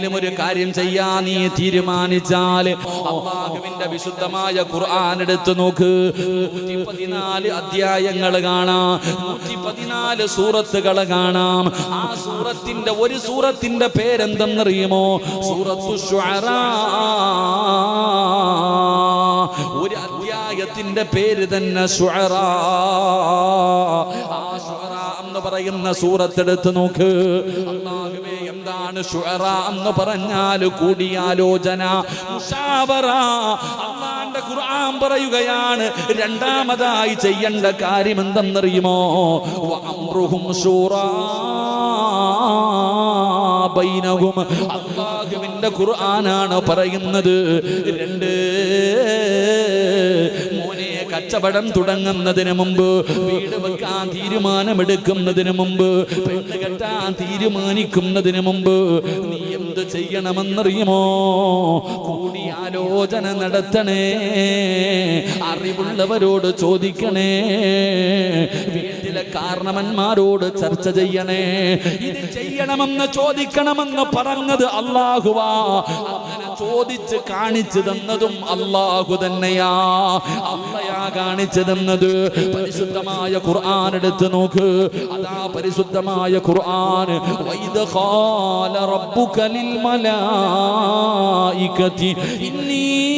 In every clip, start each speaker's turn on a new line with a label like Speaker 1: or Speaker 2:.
Speaker 1: എന്തെങ്കിലും ഒരു കാര്യം ചെയ്യാൻ നീ തീരുമാനിച്ചാൽ അള്ളാഹുവിന്റെ വിശുദ്ധമായ ഖുർആൻ എടുത്തു നോക്ക്. നൂറ്റി പതിനാല് അധ്യായങ്ങൾ കാണാം. നൂറ്റി പതിനാല് സൂറത്തുകൾ കാണാം. ആ സൂറത്തിന്റെ ഒരു സൂറത്തിന്റെ പേരെന്തെന്നറിയുമോ? സൂറത്തു ഒരു അധ്യായത്തിന്റെ പേര് തന്നെ ശുഅറാ. ആ എന്ന് പറയുന്ന സൂറത്തെടുത്ത് നോക്ക്. അല്ലാഹുവേ എന്താണ് ഷുറ എന്ന് പറഞ്ഞാൽ കൂടിയാലോചന. അള്ളാന്റെ ഖുർആൻ പറയുകയാണ് രണ്ടാമതായി ചെയ്യേണ്ട കാര്യം എന്തെന്നറിയുമോ? വഅംറുഹും ശൂറാ ബൈനഹും. അള്ളാഹുവിന്റെ ഖുർആനാണ് പറയുന്നത്. രണ്ട് കച്ചവടം തുടങ്ങുന്നതിന് മുമ്പ് വീട് വെക്കാൻ തീരുമാനമെടുക്കുന്നതിന് മുമ്പ് കെട്ടാൻ തീരുമാനിക്കുന്നതിന് മുമ്പ് നീ എന്ത് ചെയ്യണമെന്നറിയുമോ? കൂടിയാലോചന നടത്തണേ അറിവുള്ളവരോട് ചോദിക്കണേ വീട്ടിലെ കാരണവന്മാരോട് ചർച്ച ചെയ്യണേ. ഇത് ചെയ്യണമെന്ന് ചോദിക്കണമെന്ന് പറഞ്ഞത് അള്ളാഹുവാ ചോദിച്ച് കാണിച്ചു തന്നതും അള്ളാഹു തന്നെയാ. അള്ളയാ കാണിച്ചു തന്നത്. പരിശുദ്ധമായ ഖുർആൻ എടുത്ത് നോക്ക്. അതാ പരിശുദ്ധമായ ഖുർആൻ. വൈദ ഖാല റബ്ബുക ലിൽ ഇന്നി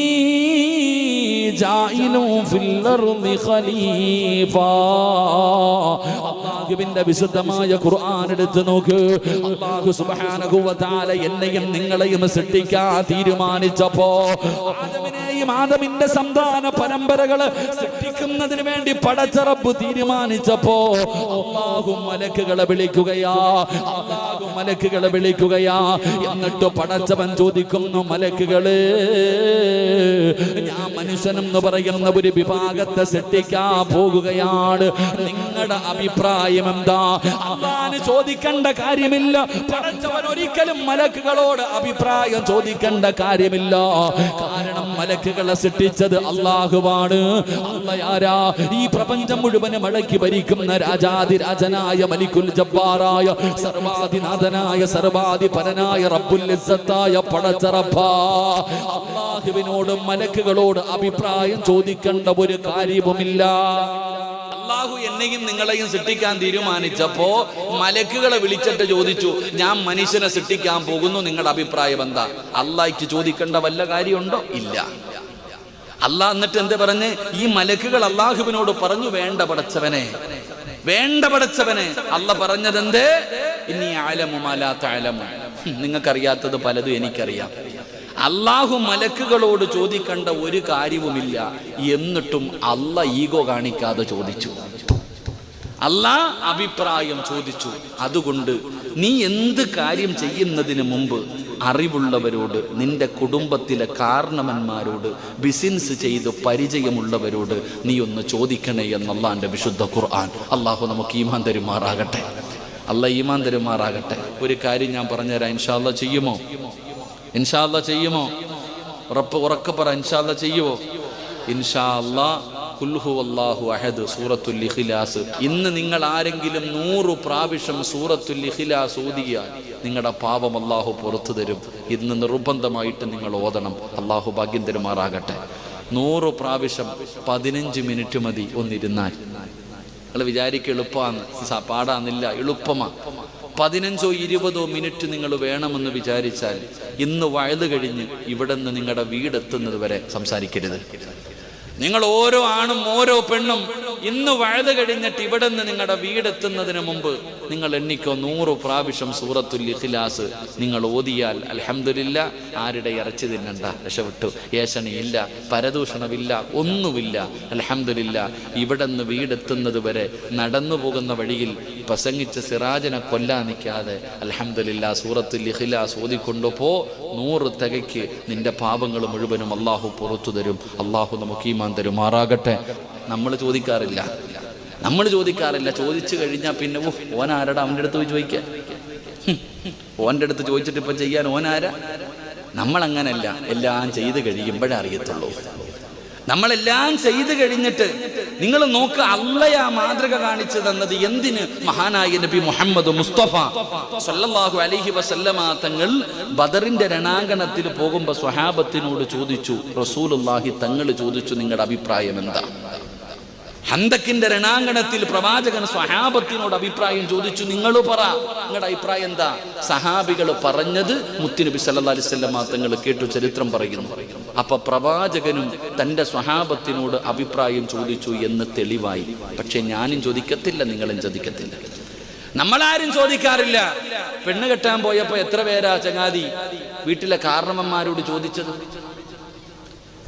Speaker 1: അല്ലാഹുവിന്റെ വിശുദ്ധമായ ഖുർആൻ എടുത്ത് നോക്ക്. അല്ലാഹു സുബ്ഹാനഹു വ തആല എന്നെയും നിങ്ങളെയും സൃഷ്ടിക്കാൻ തീരുമാനിച്ചപ്പോ ആദമിനെയും ആദമിന്റെ സന്താന പരമ്പരകൾ സൃഷ്ടിക്കുന്നതിന് വേണ്ടി പടച്ചറപ്പ് തീരുമാനിച്ചപ്പോ അല്ലാഹു മലക്കുകളെ വിളിക്കുകയാ. അല്ലാഹു മലക്കുകളെ വിളിക്കുകയാ. എന്നിട്ട് പടച്ചവൻ ചോദിക്കുന്നു മലക്കുകളെ ഞാൻ മനുഷ്യനെന്ന് പറയുന്ന ഒരു വിഭാഗത്തെ സൃഷ്ടിക്കാൻ പോകുകയാണ്. നിങ്ങളുടെ അഭിപ്രായം എന്താ? അള്ളാന് ചോദിക്കേണ്ട കാര്യമില്ല. പടച്ചവൻ ഒരിക്കലും മലക്കുകളോട് അഭിപ്രായം ചോദിക്കേണ്ട കാര്യമില്ല. കാരണം മലക്കുകളെ സൃഷ്ടിച്ചത് അള്ളാഹുവാണ്. അള്ളയാരാ ഈ പ്രപഞ്ചം മുഴുവനും അടക്കി ഭരിക്കുന്ന രാജാതിരാജനായ മലിക്കുൽ ജബ്ബാറായ സർവാധിനാഥനായ സർവാധിപരനായ റബ്ബുൽ പടച്ചറപ്പ അള്ളാഹുവിനോട് മലക്കുകളോട് അഭിപ്രായം ചോദിക്കേണ്ട ഒരു കാര്യവുമില്ല. അള്ളാഹു എന്നെയും നിങ്ങളെയും സൃഷ്ടിക്കാൻ തീരുമാനിച്ചപ്പോ മലക്കുകളെ വിളിച്ചിട്ട് ചോദിച്ചു ഞാൻ മനുഷ്യനെ സൃഷ്ടിക്കാൻ പോകുന്നു നിങ്ങളുടെ അഭിപ്രായം എന്താ? അള്ളാഹിക്ക് ചോദിക്കേണ്ട വല്ല കാര്യമുണ്ടോ? ഇല്ല. അള്ളാഹ് എന്നിട്ട് എന്താ പറഞ്ഞ്? ഈ മലക്കുകൾ അള്ളാഹുവിനോട് പറഞ്ഞു വേണ്ട പടച്ചവനെ വേണ്ട പടച്ചവനെ. അല്ല പറഞ്ഞതെന്തേ? ഇനി ആലമുമാലാത്ത ആലമു നിങ്ങൾക്കറിയാത്തത് പലതും എനിക്കറിയാം. അള്ളാഹു മലക്കുകളോട് ചോദിക്കേണ്ട ഒരു കാര്യവുമില്ല. എന്നിട്ടും അല്ല ഈഗോ കാണിക്കാതെ ചോദിച്ചു. അല്ല അഭിപ്രായം ചോദിച്ചു. അതുകൊണ്ട് നീ എന്ത് കാര്യം ചെയ്യുന്നതിന് മുമ്പ് അറിവുള്ളവരോട് നിന്റെ കുടുംബത്തിലെ കാരണവന്മാരോട് ബിസിനസ് ചെയ്ത് പരിചയമുള്ളവരോട് നീ ഒന്ന് ചോദിക്കണേ എന്നല്ലാന്റെ വിശുദ്ധ ഖുർആൻ. അള്ളാഹു നമുക്ക് ഈമാൻ തരുമാറാകട്ടെ. അല്ല ഈമാൻ തരുമാറാകട്ടെ. ഒരു കാര്യം ഞാൻ പറഞ്ഞുതരാം. ഇൻഷാല്ല ചെയ്യുമോ? ഇൻഷാല്ല ചെയ്യുമോ? ഉറപ്പ് ഉറക്കെ പറ ഇൻഷാല്ല ചെയ്യുമോ അഹദ് സൂറത്തുൽ ഇന്ന് നിങ്ങൾ ആരെങ്കിലും നൂറ് പ്രാവശ്യം സൂറത്തുൽ ഇഖ്ലാസ് ഓതിയാൽ നിങ്ങളുടെ പാപം അള്ളാഹു പുറത്തു തരും. ഇന്ന് നിർബന്ധമായിട്ട് നിങ്ങൾ ഓതണം. അള്ളാഹു ഭാഗ്യം തരുമാറാകട്ടെ. നൂറ് പ്രാവശ്യം പതിനഞ്ച് മിനിറ്റ് മതി ഒന്നിരുന്നാൽ. നിങ്ങൾ വിചാരിക്കുക എളുപ്പമാണ് പാടാന്നില്ല എളുപ്പമാ. പതിനഞ്ചോ ഇരുപതോ മിനിറ്റ് നിങ്ങൾ വേണമെന്ന് വിചാരിച്ചാൽ ഇന്ന് വയത് കഴിഞ്ഞ് ഇവിടെ നിന്ന് നിങ്ങളുടെ വീടെത്തുന്നത് വരെ സംസാരിക്കരുത്. നിങ്ങൾ ഓരോ ആണും ഓരോ പെണ്ണും ഇന്ന് വഴുത് കഴിഞ്ഞിട്ട് ഇവിടെ നിന്ന് നിങ്ങളുടെ വീടെത്തുന്നതിന് മുമ്പ് നിങ്ങൾ എണ്ണിക്കോ നൂറ് പ്രാവശ്യം സൂറത്തുൽ ഇഖ്ലാസ് നിങ്ങൾ ഓതിയാൽ അലഹമില്ല ആരുടെ ഇറച്ചി തിന്നണ്ട രക്ഷപ്പെട്ടു. ഏശനയില്ല പരദൂഷണമില്ല ഒന്നുമില്ല. അലഹമില്ല ഇവിടെ നിന്ന് വീടെത്തുന്നത് വരെ നടന്നു പോകുന്ന വഴിയിൽ പ്രസംഗിച്ച സിറാജനെ കൊല്ലാൻ നിൽക്കാതെ അലഹമില്ല സൂറത്തുൽ ഇഖ്ലാസ് ഓതിക്കൊണ്ടു പോ. നൂറ് തികയ്ക്ക് നിന്റെ പാപങ്ങൾ മുഴുവനും അള്ളാഹു പുറത്തു തരും. അള്ളാഹു നമുക്ക് ഈമാൻ തരുമാറാകട്ടെ. നമ്മൾ ചോദിക്കാറില്ല. നമ്മൾ ചോദിക്കാറില്ല. ചോദിച്ചു കഴിഞ്ഞാൽ പിന്നെ ഓ ഓൻ ആരടാ അവന്റെ അടുത്ത് പോയി ചോദിക്കാൻ ഓന്റെ അടുത്ത് ചോദിച്ചിട്ട് ഇപ്പം ചെയ്യാൻ ഓനാരാ? നമ്മളങ്ങനല്ല. എല്ലാം ചെയ്ത് കഴിയുമ്പോഴേ അറിയത്തുള്ളൂ. നമ്മളെല്ലാം ചെയ്തു കഴിഞ്ഞിട്ട് നിങ്ങൾ നോക്ക് അള്ളയാ മാതൃക കാണിച്ചു തന്നത് എന്തിന്? മഹാനായ നബി മുഹമ്മദ് മുസ്തഫ സല്ലല്ലാഹു അലൈഹി വസല്ലമ തങ്ങൾ ബദറിന്റെ രണാങ്കണത്തിൽ പോകുമ്പോൾ സ്വഹാബത്തിനോട് ചോദിച്ചു റസൂലുള്ളാഹി തങ്ങൾ ചോദിച്ചു നിങ്ങളുടെ അഭിപ്രായം എന്താ? ഹന്തക്കിന്റെ രണാങ്കണത്തിൽ പ്രവാചകൻ സ്വഹാബത്തിനോട് അഭിപ്രായം ചോദിച്ചു നിങ്ങൾ പറ. നിങ്ങളുടെ അഭിപ്രായം എന്താ? സഹാബികൾ പറഞ്ഞത് മുത്തിനബി സല്ലാ അലിസ്വല്ല തങ്ങൾ കേട്ടു ചരിത്രം പറയുന്നു. അപ്പൊ പ്രവാചകനും തന്റെ സ്വഹാബത്തിനോട് അഭിപ്രായം ചോദിച്ചു എന്ന് തെളിവായി. പക്ഷെ ഞാനും ചോദിക്കത്തില്ല നിങ്ങളും ചോദിക്കത്തില്ല. നമ്മളാരും ചോദിക്കാറില്ല. പെണ്ണ് കെട്ടാൻ പോയപ്പോ എത്ര പേരാ ചങ്ങാതി? വീട്ടിലെ കാരണവന്മാരോട് ചോദിച്ചത്.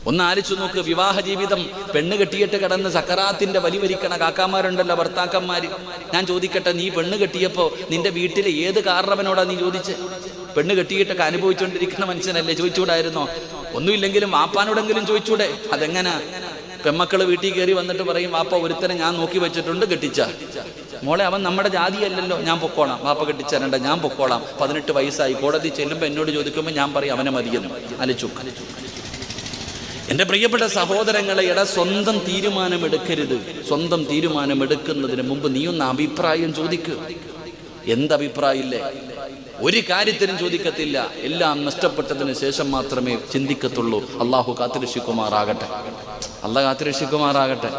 Speaker 1: ഒന്ന് ആലോചിച്ച് നോക്ക് വിവാഹ ജീവിതം പെണ്ണ് കെട്ടിയിട്ട് കിടന്ന് സക്കറാത്തിന്റെ വലി വലിക്കണ കാക്കാമാരുണ്ടല്ലോ ഭർത്താക്കന്മാര്. ഞാൻ ചോദിക്കട്ടെ നീ പെണ്ണ് കെട്ടിയപ്പോ നിന്റെ വീട്ടിലെ ഏത് കാരണവനോടാ നീ ചോദിച്ച്? പെണ്ണ് കെട്ടിയിട്ടൊക്കെ അനുഭവിച്ചുകൊണ്ടിരിക്കുന്ന മനുഷ്യനല്ലേ ചോദിച്ചുകൂടായിരുന്നോ ഒന്നുമില്ലെങ്കിലും വാപ്പാനോടെങ്കിലും ചോദിച്ചൂടെ? അതെങ്ങനാ? പെമ്മക്കൾ വീട്ടിൽ കയറി വന്നിട്ട് പറയും വാപ്പ ഒരുത്തനെ ഞാൻ നോക്കി വെച്ചിട്ടുണ്ട് കെട്ടിച്ച. മോളെ അവൻ നമ്മുടെ ജാതിയല്ലല്ലോ. ഞാൻ പൊക്കോളാം. വാപ്പ കെട്ടിച്ചരണ്ട ഞാൻ പൊക്കോളാം. പതിനെട്ട് വയസ്സായി. കോടതി ചെല്ലുമ്പോൾ എന്നോട് ചോദിക്കുമ്പോൾ ഞാൻ പറയും അവനെ മതിയെന്ന്. അലിച്ചു. എന്റെ പ്രിയപ്പെട്ട സഹോദരങ്ങളെ ഇട സ്വന്തം തീരുമാനമെടുക്കരുത്. സ്വന്തം തീരുമാനമെടുക്കുന്നതിന് മുമ്പ് നീ ഒന്ന് അഭിപ്രായം ചോദിക്കുക എന്തഭിപ്രായമില്ലേ? ഒരു കാര്യത്തിനും ചോദിക്കത്തില്ല. എല്ലാം നഷ്ടപ്പെട്ടതിന് ശേഷം മാത്രമേ ചിന്തിക്കത്തുള്ളൂ. അള്ളാഹു കാത്തിരക്ഷിക്കുമാറാകട്ടെ. അല്ല കാത്തിരക്ഷിക്കുമാറാകട്ടെ.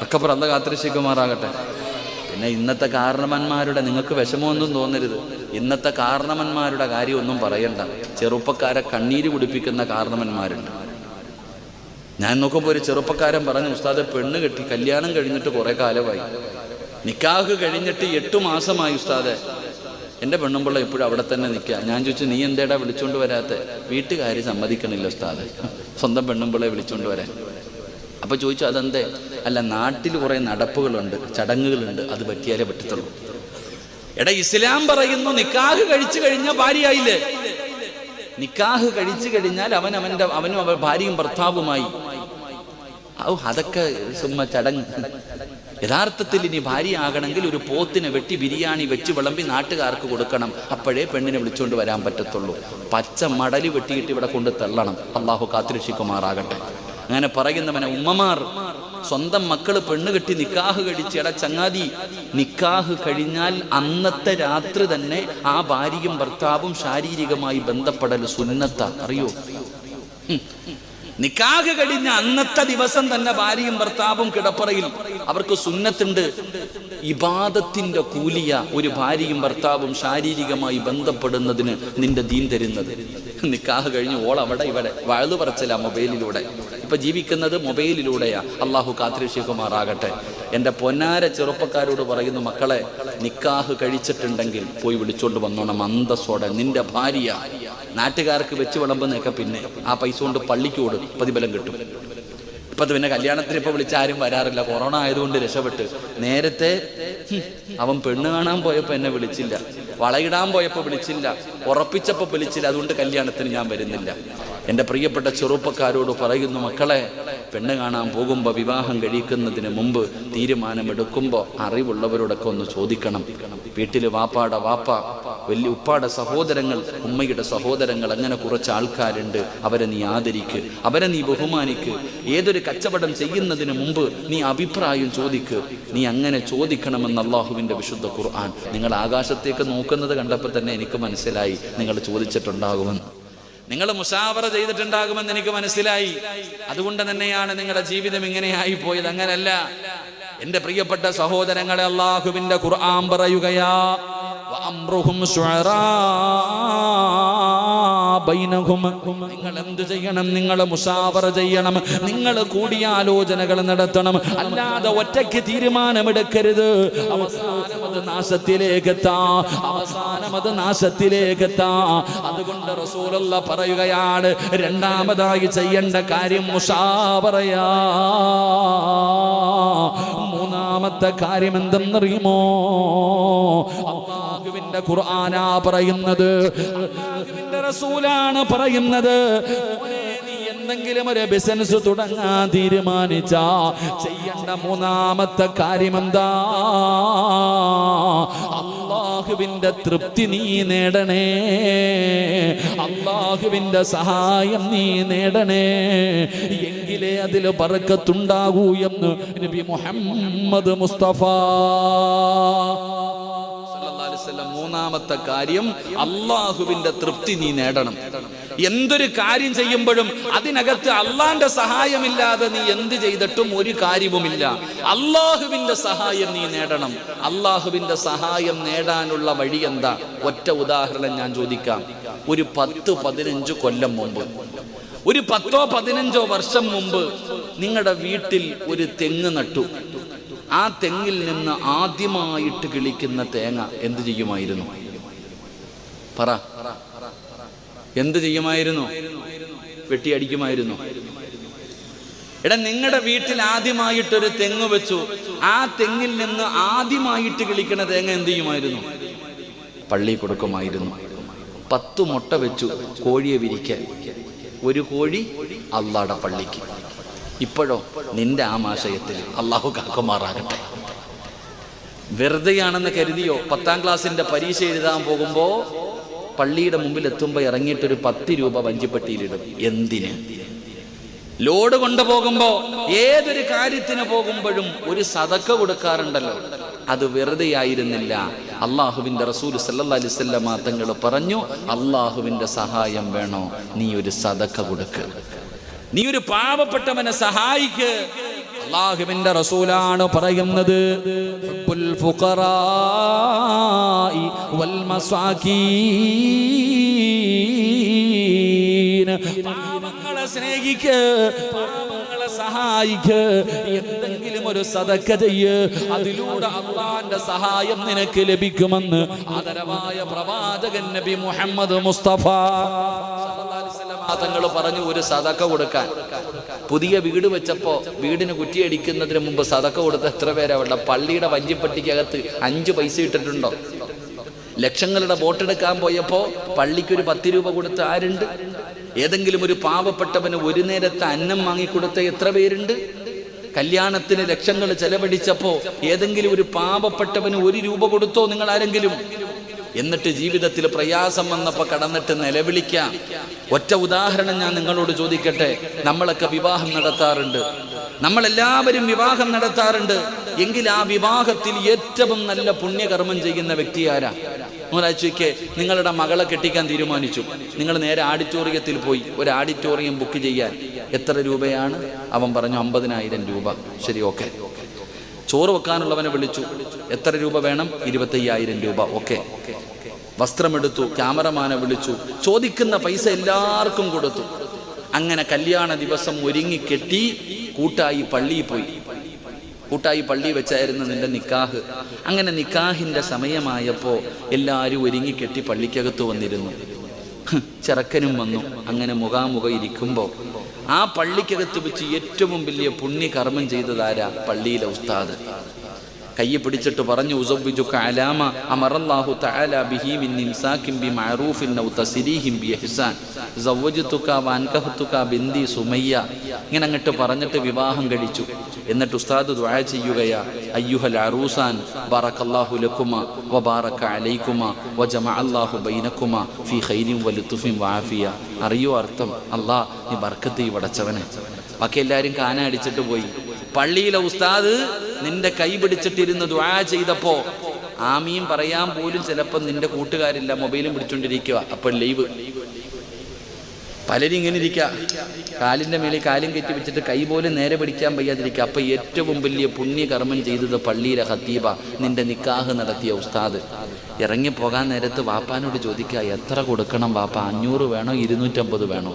Speaker 1: അക്കപ്പുറം അല്ല കാത്തിരക്ഷിക്കുമാറാകട്ടെ. പിന്നെ ഇന്നത്തെ കാരണവന്മാരുടെ നിങ്ങൾക്ക് വിഷമമൊന്നും തോന്നരുത്. ഇന്നത്തെ കാരണവന്മാരുടെ കാര്യമൊന്നും പറയണ്ട. ചെറുപ്പക്കാരെ കണ്ണീര് കുടിപ്പിക്കുന്ന കാരണവന്മാരുണ്ട്. ഞാൻ നോക്കുമ്പോൾ ഒരു ചെറുപ്പക്കാരൻ പറഞ്ഞു ഉസ്താദ് പെണ്ണ് കെട്ടി കല്യാണം കഴിഞ്ഞിട്ട് കുറെ കാലമായി. നിക്കാഹ് കഴിഞ്ഞിട്ട് എട്ടു മാസമായി ഉസ്താദ്. എന്റെ പെണ്ണുമ്പിള്ള എപ്പോഴും അവിടെ തന്നെ നിൽക്കുക ഞാൻ ചോദിച്ചു നീ എന്തേടാ വിളിച്ചുകൊണ്ട് വരാത്ത? വീട്ടുകാർ സമ്മതിക്കണില്ല ഉസ്താദ്. സ്വന്തം പെണ്ണുമ്പിള്ളെ വിളിച്ചുകൊണ്ട് വരാൻ. അപ്പോൾ ചോദിച്ചു അതെന്തേ? അല്ല നാട്ടിൽ കുറേ നടപ്പുകളുണ്ട് ചടങ്ങുകളുണ്ട്. അത് പറ്റിയാലേ പറ്റത്തുള്ളൂ. എടാ ഇസ്ലാം പറയുന്നു നിക്കാഹ് കഴിച്ചു കഴിഞ്ഞാൽ ഭാര്യയായില്ലേ? നിക്കാഹ് കഴിച്ചു കഴിഞ്ഞാൽ അവൻ അവന്റെ അവനും അവൻ ഭാര്യയും ഭർത്താവുമായി. ഔ അതൊക്കെ സുമ്മ ചടങ്ങ്. യഥാർത്ഥത്തിൽ ഇനി ഭാര്യയാകണമെങ്കിൽ ഒരു പോത്തിനെ വെട്ടി ബിരിയാണി വെച്ച് വിളമ്പി നാട്ടുകാർക്ക് കൊടുക്കണം. അപ്പോഴേ പെണ്ണിനെ വിളിച്ചുകൊണ്ട് വരാൻ പറ്റത്തുള്ളൂ. പച്ച മടലി വെട്ടിയിട്ട് ഇവിടെ കൊണ്ട് തള്ളണം. അള്ളാഹു കാത്തിരക്ഷിക്കുമാറാകട്ടെ. അങ്ങനെ പറയുന്നവനെ ഉമ്മമാർ സ്വന്തം മക്കൾ പെണ്ണ് കെട്ടി നിക്കാഹ് കഴിച്ച് എടാ ചങ്ങാതി നിക്കാഹ് കഴിഞ്ഞാൽ അന്നത്തെ രാത്രി തന്നെ ആ ഭാര്യയും ഭർത്താവും ശാരീരികമായി ബന്ധപ്പെടൽ സുന്നത്ത. അറിയോ. നിക്കാഹ് കഴിഞ്ഞ അന്നത്തെ ദിവസം തന്നെ ഭാര്യയും ഭർത്താവും കിടപ്പറയിൽ. അവർക്ക് സുന്നത്തുണ്ട്. ഇബാദത്തിന്റെ കൂലിയ ഒരു ഭാര്യയും ഭർത്താവും ശാരീരികമായി ബന്ധപ്പെടുന്നതിന് നിന്റെ ദീൻ തരുന്നത്. നിക്കാഹ് കഴിഞ്ഞ് ഓൾ അവിടെ ഇവിടെ. വഴുതു പറച്ചില്ല മൊബൈലിലൂടെ. ഇപ്പൊ ജീവിക്കുന്നത് മൊബൈലിലൂടെയാ. അള്ളാഹു കാത്തിരക്ഷിക്കുമാറാകട്ടെ എന്റെ പൊന്നാര ചെറുപ്പക്കാരോട് പറയുന്നു മക്കളെ നിക്കാഹ് കഴിച്ചിട്ടുണ്ടെങ്കിൽ പോയി വിളിച്ചോണ്ട് വന്നോണം. അന്തസ്സോടെ നിന്റെ ഭാര്യ നാട്ടുകാർക്ക് വെച്ച് വിളമ്പുന്നൊക്കെ പിന്നെ ആ പൈസ കൊണ്ട് പള്ളിക്ക് ഓടും പ്രതിഫലം കിട്ടും. ഇപ്പൊ അത് പിന്നെ കല്യാണത്തിന് ഇപ്പൊ വിളിച്ച ആരും വരാറില്ല. കൊറോണ ആയതുകൊണ്ട് രക്ഷപ്പെട്ട്. നേരത്തെ അവൻ പെണ്ണ് കാണാൻ പോയപ്പോ എന്നെ വിളിച്ചില്ല. വളയിടാൻ പോയപ്പോ വിളിച്ചില്ല. ഉറപ്പിച്ചപ്പോ വിളിച്ചില്ല. അതുകൊണ്ട് കല്യാണത്തിന് ഞാൻ വരുന്നില്ല. എന്റെ പ്രിയപ്പെട്ട ചെറുപ്പക്കാരോട് പറയുന്നു മക്കളെ പെണ്ണ് കാണാൻ പോകുമ്പോൾ വിവാഹം കഴിക്കുന്നതിന് മുമ്പ് തീരുമാനമെടുക്കുമ്പോൾ അറിവുള്ളവരോടൊക്കെ ഒന്ന് ചോദിക്കണം. വീട്ടിൽ വാപ്പാടെ വാപ്പ വലിയ ഉപ്പാടെ സഹോദരങ്ങൾ ഉമ്മയുടെ സഹോദരങ്ങൾ അങ്ങനെ കുറച്ച് ആൾക്കാരുണ്ട്. അവരെ നീ ആദരിക്ക്. അവരെ നീ ബഹുമാനിക്ക്. ഏതൊരു കച്ചവടം ചെയ്യുന്നതിന് മുമ്പ് നീ അഭിപ്രായം ചോദിക്ക്. നീ അങ്ങനെ ചോദിക്കണമെന്ന് അള്ളാഹുവിന്റെ വിശുദ്ധ ഖുർആൻ. നിങ്ങൾ ആകാശത്തേക്ക് നോക്കുന്നത് കണ്ടപ്പോൾ തന്നെ എനിക്ക് മനസ്സിലായി. നിങ്ങൾ ചോദിച്ചിട്ടുണ്ടാകുമെന്ന്. നിങ്ങൾ മുഷാവറ ചെയ്തിട്ടുണ്ടാകുമെന്ന് എനിക്ക് മനസ്സിലായി. അതുകൊണ്ട് തന്നെയാണ് നിങ്ങളുടെ ജീവിതം ഇങ്ങനെയായി പോയത് അങ്ങനല്ല. എന്റെ പ്രിയപ്പെട്ട സഹോദരങ്ങളെ അള്ളാഹുവിന്റെ ഖുർആൻ പറയുകയാ വഅംറുഹും ശുഅറാ ബൈനഹും. നിങ്ങൾ എന്ത് ചെയ്യണം? നിങ്ങൾ മുഷാവറ ചെയ്യണം. നിങ്ങൾ കൂടിയാലോചനകൾ നടത്തണം. അല്ലാതെ ഒറ്റയ്ക്ക് തീരുമാനമെടുക്കരുത്. അവസാനം അത് നാശത്തിലേക്കെത്താ. അവസാനം അത് നാശത്തിലേക്കെത്താ. അതുകൊണ്ട് റസൂലുള്ള പറയുകയാണ് രണ്ടാമതായി ചെയ്യേണ്ട കാര്യം മുഷാവറയാ മൂന്നാമത്തെ കാര്യം എന്തെന്നറിയുമോ? അള്ളാഹുവിന്റെ ഖുർആനാ പറയുന്നത്. അള്ളാഹുവിന്റെ റസൂലാണ് പറയുന്നത്? എന്തെങ്കിലും ഒരു ബിസിനസ് തുടങ്ങാൻ തീരുമാനിച്ച ചെയ്യേണ്ട മൂന്നാമത്തെ കാര്യം എന്താ അള്ളാഹുവിന്റെ തൃപ്തി നീ നേടണേ. അള്ളാഹു അള്ളാഹുവിന്റെ സഹായം നീ നേടണേ. എങ്കിലേ അതിൽ പറക്കത്തുണ്ടാകൂ എന്ന് നബി മുഹമ്മദ് മുസ്തഫ മൂന്നാമത്തെ കാര്യം അള്ളാഹുവിന്റെ തൃപ്തി നീ നേടണം. എന്തൊരു കാര്യം ചെയ്യുമ്പോഴും അതിനകത്ത് അള്ളാന്റെ സഹായമില്ലാതെ നീ എന്ത് ചെയ്തിട്ടും ഒരു കാര്യവുമില്ല. അള്ളാഹുവിന്റെ സഹായം നീ നേടണം. അള്ളാഹുവിന്റെ സഹായം നേടാനുള്ള വഴി എന്താ? ഒറ്റ ഉദാഹരണം ഞാൻ ചോദിക്കാം. ഒരു പത്ത് പതിനഞ്ച് കൊല്ലം മുമ്പ്. ഒരു പത്തോ പതിനഞ്ചോ വർഷം മുമ്പ് നിങ്ങളുടെ വീട്ടിൽ ഒരു തെങ്ങ് നട്ടു. ആ തെങ്ങിൽ നിന്ന് ആദ്യമായിട്ട് കിളിക്കുന്ന തേങ്ങ എന്ത് ചെയ്യുമായിരുന്നു? പറ. എന്ത് ചെയ്യുമായിരുന്നു? വെട്ടിയടിക്കുമായിരുന്നു എടാ നിങ്ങളുടെ വീട്ടിൽ ആദ്യമായിട്ടൊരു തെങ്ങ് വെച്ചു. ആ തെങ്ങിൽ നിന്ന് ആദ്യമായിട്ട് കിളിക്കണ തേങ്ങ എന്ത് ചെയ്യുമായിരുന്നു? പള്ളി കൊടുക്കുമായിരുന്നു. പത്ത് മുട്ട വെച്ചു കോഴിയെ വിരിക്കാൻ. ഒരു കോഴി അള്ളാടെ പള്ളിക്ക്. ഇപ്പോഴോ നിന്റെ ആമാശയത്തിൽ അള്ളാഹു കാക്കുമാറാകട്ടെ. വെറുതെയാണെന്ന് കരുതിയോ പത്താം ക്ലാസ്സിന്റെ പരീക്ഷ എഴുതാൻ പോകുമ്പോ പള്ളിയുടെ മുമ്പിൽ എത്തുമ്പോൾ ഇറങ്ങിയിട്ടൊരു പത്ത് രൂപ വഞ്ചിപ്പെട്ടിയിലിടും. എന്തിന്? ലോഡ് കൊണ്ടുപോകുമ്പോ ഏതൊരു കാര്യത്തിന് പോകുമ്പോഴും ഒരു സതക്ക കൊടുക്കാറുണ്ടല്ലോ. അത് വെറുതെ ആയിരുന്നില്ല അള്ളാഹുവിന്റെ റസൂൽ വസല്ലമ തങ്ങൾ പറഞ്ഞു അള്ളാഹുവിന്റെ സഹായം വേണോ? നീ ഒരു സതക്ക കൊടുക്ക്. നീ ഒരു പാവപ്പെട്ടവനെ സഹായിക്ക്. അള്ളാഹുവിന്റെ റസൂലാണ് പറയുന്നത് പാവങ്ങളെ സ്നേഹിക്ക് പാവങ്ങളെ സഹായിക്ക്. എന്തെങ്കിലും ഒരു സതക്ക ചെയ്യ്. അതിലൂടെ അള്ളാന്റെ സഹായം നിനക്ക് ലഭിക്കുമെന്ന് ആദരവായ പ്രവാചകൻ നബി മുഹമ്മദ് മുസ്തഫ തങ്ങൾ പറഞ്ഞു ഒരു സതക്ക കൊടുക്കാൻ. പുതിയ വീട് വെച്ചപ്പോ വീടിന് കുറ്റിയടിക്കുന്നതിന് മുമ്പ് സതക്ക കൊടുത്ത എത്ര പേരാ ഉള്ള പള്ളിയുടെ വഞ്ചിപ്പട്ടിക്കകത്ത് അഞ്ച് പൈസ ഇട്ടിട്ടുണ്ടോ? ലക്ഷങ്ങളുടെ വോട്ടെടുക്കാൻ പോയപ്പോ പള്ളിക്ക് ഒരു പത്ത് രൂപ കൊടുത്ത ആരുണ്ട്? ഏതെങ്കിലും ഒരു പാവപ്പെട്ടവന് ഒരു നേരത്തെ അന്നം വാങ്ങിക്കൊടുത്ത എത്ര പേരുണ്ട്? കല്യാണത്തിന് ലക്ഷങ്ങൾ ചെലവഴിച്ചപ്പോ ഏതെങ്കിലും ഒരു പാവപ്പെട്ടവന് ഒരു രൂപ കൊടുത്തോ നിങ്ങൾ ആരെങ്കിലും എന്നിട്ട് ജീവിതത്തിൽ പ്രയാസം വന്നപ്പോൾ കടന്നിട്ട് നിലവിളിക്കാം. ഒറ്റ ഉദാഹരണം ഞാൻ നിങ്ങളോട് ചോദിക്കട്ടെ? നമ്മളൊക്കെ വിവാഹം നടത്താറുണ്ട്. നമ്മളെല്ലാവരും വിവാഹം നടത്താറുണ്ട്. എങ്കിൽ ആ വിവാഹത്തിൽ ഏറ്റവും നല്ല പുണ്യകർമ്മം ചെയ്യുന്ന വ്യക്തി ആരാ? ഒരാഴ്ചയ്ക്ക് നിങ്ങളുടെ മകളെ കെട്ടിക്കാൻ തീരുമാനിച്ചു. നിങ്ങൾ നേരെ ആഡിറ്റോറിയത്തിൽ പോയി ഒരു ആഡിറ്റോറിയം ബുക്ക് ചെയ്യാൻ. എത്ര രൂപയാണ്? അവൻ പറഞ്ഞു അമ്പതിനായിരം രൂപ. ശരി ഓക്കെ. ചോറ് വെക്കാനുള്ളവനെ വിളിച്ചു. എത്ര രൂപ വേണം? ഇരുപത്തയ്യായിരം രൂപ. ഓക്കെ. വസ്ത്രമെടുത്തു ക്യാമറമാനെ വിളിച്ചു. ചോദിക്കുന്ന പൈസ എല്ലാവർക്കും കൊടുത്തു. അങ്ങനെ കല്യാണ ദിവസം ഒരുങ്ങി കെട്ടി കൂട്ടായി പള്ളിയിൽ പോയി. കൂട്ടായി പള്ളി വെച്ചായിരുന്നു നിന്റെ നിക്കാഹ്. അങ്ങനെ നിക്കാഹിന്റെ സമയമായപ്പോൾ എല്ലാവരും ഒരുങ്ങി കെട്ടി പള്ളിക്കകത്ത് വന്നിരുന്നു. ചെറുക്കനും വന്നു. അങ്ങനെ മുഖാമുഖം ഇരിക്കുമ്പോൾ ആ പള്ളിക്കകത്ത് വെച്ച് ഏറ്റവും വലിയ പുണ്യകർമ്മം ചെയ്തതാരാ പള്ളിയിലെ ഉസ്താദ്. കയ്യെ പിടിച്ചിട്ട് പറഞ്ഞു അമറല്ലാഹു തആല ബിഹി മിൻ ഇങ്ങനെ അങ്ങട്ട് പറഞ്ഞിട്ട് വിവാഹം കഴിച്ചു. എന്നിട്ട് ഉസ്താദ് ദുആ അയ്യുഹൽ അറൂസാൻ വജമഅല്ലാഹു ഫീ ഖൈരിൻ വആഫിയ അറിയോ അർത്ഥം? അല്ലാ നീ ബർക്കത്ത് ഈ വടച്ചവനെ. ബാക്കി എല്ലാവരും കാന അടിച്ചിട്ട് പോയി. പള്ളിയിലെ ഉസ്താദ് നിന്റെ കൈ പിടിച്ചിട്ടിരുന്ന് ദ്വാ ചെയ്തപ്പോ ആമീൻ പറയാൻ പോലും ചിലപ്പോ നിന്റെ കൂട്ടുകാരില്ല മൊബൈലും പിടിച്ചോണ്ടിരിക്കുക അപ്പോൾ ലൈവ്. പലരും ഇങ്ങനെ ഇരിക്കുക കാലിന്റെ മേലെ കാലും കെട്ടി വെച്ചിട്ട് കൈ പോലും നേരെ പിടിക്കാൻ വയ്യാതിരിക്കുക അപ്പൊ ഏറ്റവും വലിയ പുണ്യകർമ്മം ചെയ്തത് പള്ളിയിലെ ഹത്തീബ നിന്റെ നിക്കാഹ് നടത്തിയ ഉസ്താദ്. ഇറങ്ങി പോകാൻ നേരത്ത് വാപ്പാനോട് ചോദിക്കുക എത്ര കൊടുക്കണം വാപ്പ? അഞ്ഞൂറ് വേണോ? ഇരുന്നൂറ്റമ്പത് വേണോ?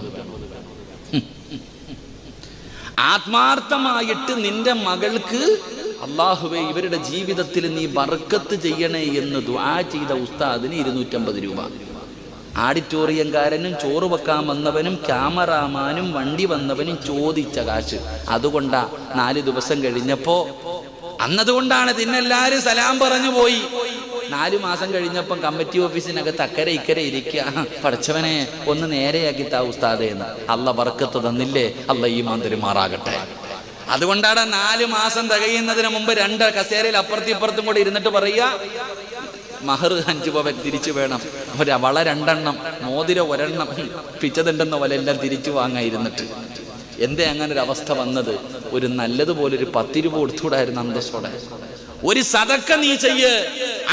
Speaker 1: ആത്മാർത്ഥമായിട്ട് നിന്റെ മകൾക്ക് അള്ളാഹുവെ ഇവരുടെ ജീവിതത്തിൽ നീ ബർക്കത്ത് ചെയ്യണേ എന്ന് ദുആ ചെയ്ത ഉസ്താദിന് ഇരുന്നൂറ്റമ്പത് രൂപ. ആഡിറ്റോറിയംകാരനും ചോറ് വെക്കാൻ വന്നവനും ക്യാമറാമാനും വണ്ടി വന്നവനും ചോദിച്ച കാശ്. അതുകൊണ്ടാ നാല് ദിവസം കഴിഞ്ഞപ്പോ അന്നതുകൊണ്ടാണ് തിന്നെല്ലാരും സലാം പറഞ്ഞു പോയി. നാലു മാസം കഴിഞ്ഞപ്പം കമ്മിറ്റി ഓഫീസിനകത്ത് അക്കരെ ഇക്കരെ ഇരിക്കുക പഠിച്ചവനെ ഒന്ന് നേരെയാക്കി താ ഉസ്താദേ എന്ന്. അല്ല ബർക്കത്ത് തന്നില്ലേ? അല്ല ഈ മാന്തരുമാറാകട്ടെ അതുകൊണ്ടാണ് നാല് മാസം തികയുന്നതിന് മുമ്പ് രണ്ട് കസേരയിൽ അപ്പുറത്തും ഇപ്പുറത്തും കൂടെ ഇരുന്നിട്ട് പറയുക മഹർ അഞ്ചു പവൻ തിരിച്ചു വേണം. ഒരു വള രണ്ടെണ്ണം മോതിര ഒരെണ്ണം പിച്ചതുണ്ടെന്ന പോലെ എല്ലാം തിരിച്ചു വാങ്ങായിരുന്നിട്ട് എന്തേ അങ്ങനെ ഒരു അവസ്ഥ വന്നത്? ഒരു നല്ലതുപോലെ ഒരു പത്ത് കൊടുത്തുകൂടായിരുന്നു അന്തസ്സോടെ. ഒരു സതക്ക നീ ചെയ്യ്.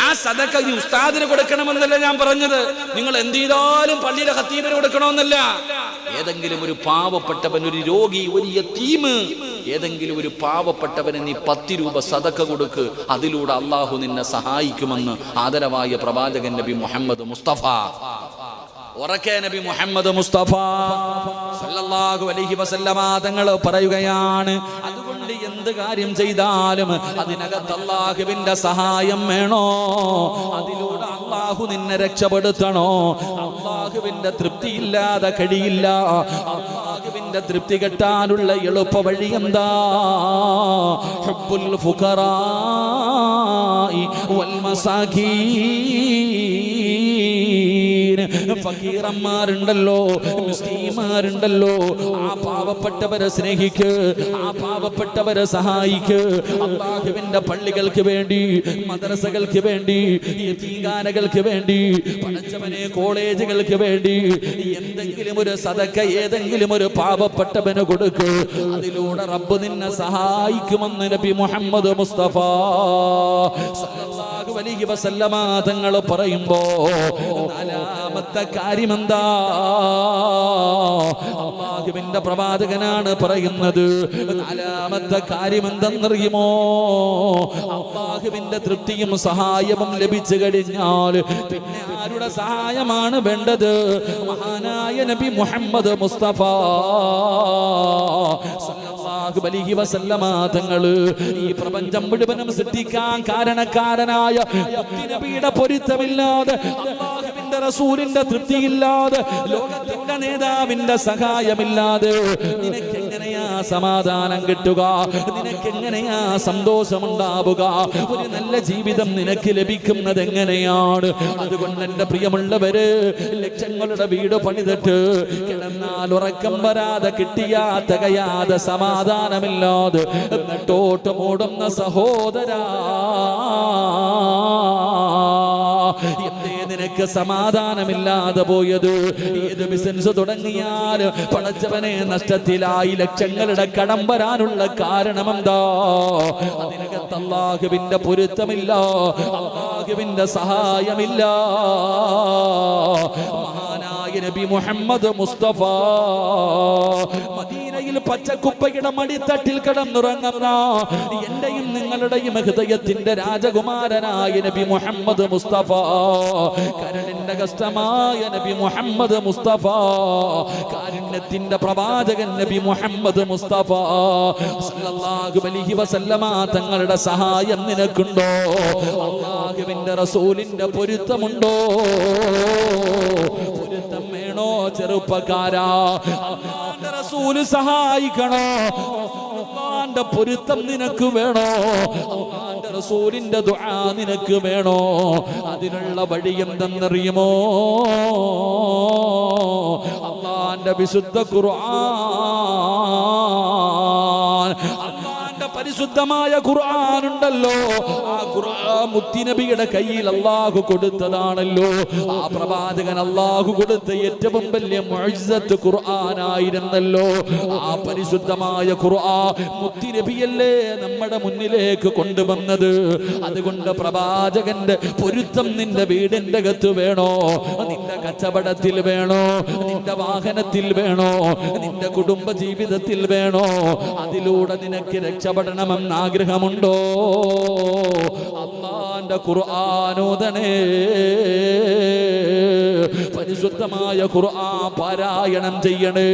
Speaker 1: ആ സദക്ക ഈ ഉസ്താദിന് കൊടുക്കണമെന്നല്ല ഞാൻ പറഞ്ഞത്? നിങ്ങൾ എന്ത് ചെയ്താലും പള്ളിയിലെ ഹത്തീബിന് കൊടുക്കണമെന്നല്ല. ഏതെങ്കിലും ഒരു പാവപ്പെട്ടവൻ ഒരു രോഗി ഒരു യത്തീമ് ഏതെങ്കിലും ഒരു പാവപ്പെട്ടവന് നീ പത്ത് രൂപ സതക്ക കൊടുക്ക് അതിലൂടെ അള്ളാഹു നിന്നെ സഹായിക്കുമെന്ന് ആദരവായ പ്രവാചകൻ നബി മുഹമ്മദ് മുസ്തഫ. ഉറക്കെ നബി മുഹമ്മദ് മുസ്തഫ. സല്ലല്ലാഹു അലൈഹി വസല്ലമ തങ്ങൾ പറയുകയാണ് അതുകൊണ്ട് എന്ത് കാര്യം ചെയ്താലും അതിനകത്ത് അള്ളാഹുവിന്റെ സഹായം വേണോ? അതിലൂടെ അള്ളാഹു നിന്നെ രക്ഷപ്പെടുത്തണോ? അള്ളാഹുവിന്റെ തൃപ്തിയില്ലാതെ കഴിയില്ല. അള്ളാഹുവിന്റെ തൃപ്തി കെട്ടാനുള്ള എളുപ്പ വഴി എന്താ? ഫുഖറാഇ വൽ ഫക്കീറന്മാരുണ്ടല്ലോ മുസ്ലിമാരുണ്ടല്ലോ. ആ പാവപ്പെട്ടവരെ സ്നേഹിക്ക് ആ പാവപ്പെട്ടവരെ സഹായിക്ക്. അള്ളാഹുവിന്റെ പള്ളികൾക്ക് വേണ്ടി മദ്രസകൾക്ക് വേണ്ടി യതീംഖാനകൾക്ക് വേണ്ടി പഠിച്ചവനെ കോളേജുകൾക്ക് വേണ്ടി എന്തെങ്കിലും ഒരു സതക്ക ഏതെങ്കിലും ഒരു പാവപ്പെട്ടവന് കൊടുക്ക്. അതിലൂടെ റബ്ബ് നിന്നെ സഹായിക്കുമെന്ന് നബി മുഹമ്മദ് മുസ്തഫ സല്ലല്ലാഹു അലൈഹി വസല്ലമ തങ്ങൾ പറയുമ്പോ നാലാമത്തെ കാര്യം എന്താ അള്ളാഹുവിന്റെ പ്രവാചകനാണ് പറയുന്നത്. നാലാമത്തെ കാര്യം എന്തെന്നറിയുമോ അള്ളാഹുവിന്റെ തൃപ്തിയും സഹായവും ലഭിച്ചു കഴിഞ്ഞാൽ പിന്നെ ആരുടെ സഹായമാണ് വേണ്ടത്? മഹാനായ നബി മുഹമ്മദ് മുസ്തഫ. തങ്ങൾ ഈ പ്രപഞ്ചം മുഴുവനും സൃഷ്ടിക്കാൻ കാരണക്കാരനായ നബിയുടെ പൊരുത്തമില്ലാതെ അള്ളാഹുവിന്റെ റസൂലിന്റെ തൃപ്തിയില്ലാതെ ലോകത്തിന്റെ നേതാവിന്റെ സഹായമില്ലാതെ നിനക്ക് എങ്ങനെയാ സമാധാനം കിട്ടുക? നിനക്ക് എങ്ങനെയാ സന്തോഷമുണ്ടാവുക? ഒരു നല്ല ജീവിതം നിനക്ക് ലഭിക്കുന്നത് എങ്ങനെയാണ്? അതുകൊണ്ട് എന്റെ പ്രിയമുള്ളവര് ലക്ഷങ്ങളുടെ വീട് പണിതിട്ട് കിടന്നാൽ ഉറക്കം വരാതെ കിട്ടിയാ തികയാതെ സമാധാനമില്ലാതെ എന്നിട്ടോട്ട് മൂടുന്ന സഹോദരാ എന്തേ നിനക്ക് സമാധാനമില്ലാതെ പോയത്. ഏത് ബിസിനസ് തുടങ്ങിയാൽ പടച്ചവനെ നഷ്ടത്തിലായി ലക്ഷങ്ങളുടെ കടം വരാനുള്ള കാരണം എന്താ അതിനകത്ത് അള്ളാഹുവിന്റെ പൊരുത്തമില്ല അള്ളാഹുവിന്റെ സഹായമില്ല. മഹാനായ നബി മുഹമ്മദ് മുസ്തഫ മദീനയിൽ പച്ചക്കുപ്പയുടെ മടിത്തട്ടിൽ കിടന്നുറങ്ങുന്ന എന്റെയും നിങ്ങളുടെയും ഹൃദയത്തിന്റെ രാജകുമാരനായ നബി മുഹമ്മദ് മുസ്തഫ കരണിന്റെ കഷ്ടമായ നബി മുഹമ്മദ് മുസ്തഫ കാരുണ്യത്തിന്റെ പ്രവാചകൻ നബി മുഹമ്മദ് മുസ്തഫ. സല്ലല്ലാഹു അലൈഹി വസല്ലമ തങ്ങളുടെ സഹായം നിനക്കുണ്ടോ? അള്ളാഹുവിന്റെ റസൂലിന്റെ പൊരുത്തമുണ്ടോ? ചെറുപ്പക്കാരാ. റസൂൽ സഹായിക്കണോ? അള്ളാന്റെ പൊരുത്തം നിനക്ക് വേണോ? അള്ളാന്റെ റസൂലിന്റെ ദുആ നിനക്ക് വേണോ? അതിനുള്ള വഴി എന്തെന്നറിയുമോ? അള്ളാന്റെ വിശുദ്ധ ഖുർആൻ പരിശുദ്ധമായ ഉണ്ടല്ലോ ആ ഖുർആൻ മുത്തിനബിയുടെ കയ്യിൽ അള്ളാഹു കൊടുത്തതാണല്ലോ. ആ പ്രവാചകൻ അള്ളാഹു കൊടുത്ത ഏറ്റവും വലിയ മുഅ്സത്ത് ഖുർആൻ ആയിരുന്നല്ലോ ആ പരിശുദ്ധമായ ഖുർആൻ മുത്തിനബിയല്ലേ നമ്മുടെ മുന്നിലേക്ക് കൊണ്ടുവന്നത്? അതുകൊണ്ട് പ്രവാചകന്റെ പൊരുത്തം നിന്റെ വീടിന്റെ അകത്ത് വേണോ? നിന്റെ കച്ചവടത്തിൽ വേണോ? നിന്റെ വാഹനത്തിൽ വേണോ? നിന്റെ കുടുംബ ജീവിതത്തിൽ വേണോ? അതിലൂടെ നിനക്ക് രക്ഷപ്പെടണമെന്ന് ആഗ്രഹമുണ്ടോ അള്ളാന്റെ ഖുർആാനോദനേ പരിശുദ്ധമായ ഖുർആൻ പാരായണം ചെയ്യണേ.